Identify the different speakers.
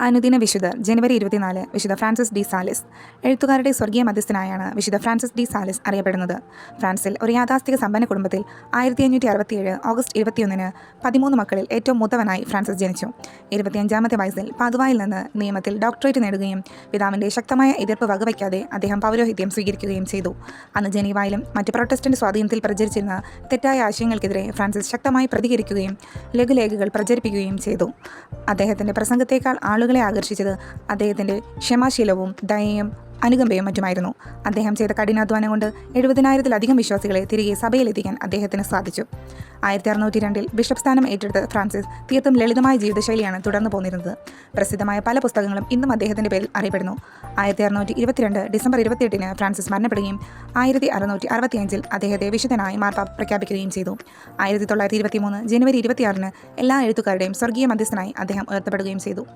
Speaker 1: അനുദിന വിശുദ്ധ ജനുവരി ഇരുപത്തിനാല് വിശുദ്ധ ഫ്രാൻസിസ് ഡി സാലിസ്. എഴുത്തുകാരുടെ സ്വർഗീയ മധ്യസ്ഥനായാണ് വിശുദ്ധ ഫ്രാൻസിസ് ഡി സാലിസ് അറിയപ്പെടുന്നത്. ഫ്രാൻസിൽ ഒരു യാഥാസ്ഥിക സമ്പന്ന കുടുംബത്തിൽ ആയിരത്തി അഞ്ഞൂറ്റി അറുപത്തിയേഴ് ഓഗസ്റ്റ് ഇരുപത്തിയൊന്നിന് പതിമൂന്ന് മക്കളിൽ ഏറ്റവും മൂത്തവനായി ഫ്രാൻസിസ് ജനിച്ചു. ഇരുപത്തിയഞ്ചാമത്തെ വയസ്സിൽ പാതുവായിൽ നിന്ന് നിയമത്തിൽ ഡോക്ടറേറ്റ് നേടുകയും പിതാവിന്റെ ശക്തമായ എതിർപ്പ് വകവയ്ക്കാതെ അദ്ദേഹം പൗരോഹിത്യം സ്വീകരിക്കുകയും ചെയ്തു. അന്ന് ജനീവായിലും മറ്റ് പ്രൊട്ടസ്റ്റന്റ് സ്വാധീനത്തിൽ പ്രചരിച്ചിരുന്ന തെറ്റായ ആശയങ്ങൾക്കെതിരെ ഫ്രാൻസിസ് ശക്തമായി പ്രതികരിക്കുകയും ലഘുലേഖകൾ പ്രചരിപ്പിക്കുകയും ചെയ്തു. അദ്ദേഹത്തിന്റെ പ്രസംഗത്തേക്കാൾ ആളുകളെ ആകർഷിച്ചത് അദ്ദേഹത്തിന്റെ ക്ഷമാശീലവും ദയയും അനുകമ്പയും മറ്റുമായിരുന്നു. അദ്ദേഹം ചെയ്ത കഠിനാധ്വാനം കൊണ്ട് എഴുപതിനായിരത്തിലധികം വിശ്വാസികളെ തിരികെ സഭയിലെത്തിക്കാൻ അദ്ദേഹത്തിന് സാധിച്ചു. ആയിരത്തി അറുന്നൂറ്റി രണ്ടിൽ ബിഷപ്പ് സ്ഥാനം ഏറ്റെടുത്ത ഫ്രാൻസിസ് തീർത്തും ലളിതമായ ജീവിതശൈലിയാണ് തുടർന്നു പോന്നിരുന്നത്. പ്രസിദ്ധമായ പല പുസ്തകങ്ങളും ഇന്നും അദ്ദേഹത്തിന്റെ പേരിൽ അറിയപ്പെടുന്നു. ആയിരത്തി അറുന്നൂറ്റി ഇരുപത്തിരണ്ട് ഡിസംബർ ഇരുപത്തിയെട്ടിന് ഫ്രാൻസിസ് മരണപ്പെടുകയും ആയിരത്തി അറുന്നൂറ്റി അറുപത്തിയഞ്ചിൽ അദ്ദേഹത്തെ വിശുദ്ധനായി മാർപ്പാപ്പ് പ്രഖ്യാപിക്കുകയും ചെയ്തു. ആയിരത്തി തൊള്ളായിരത്തി ഇരുപത്തി മൂന്ന് ജനുവരി ഇരുപത്തിയാറിന് എല്ലാ എഴുത്തുകാരുടെയും സ്വർഗീയ മധ്യസ്ഥനായി അദ്ദേഹം ഉയർത്തപ്പെടുകയും ചെയ്തു.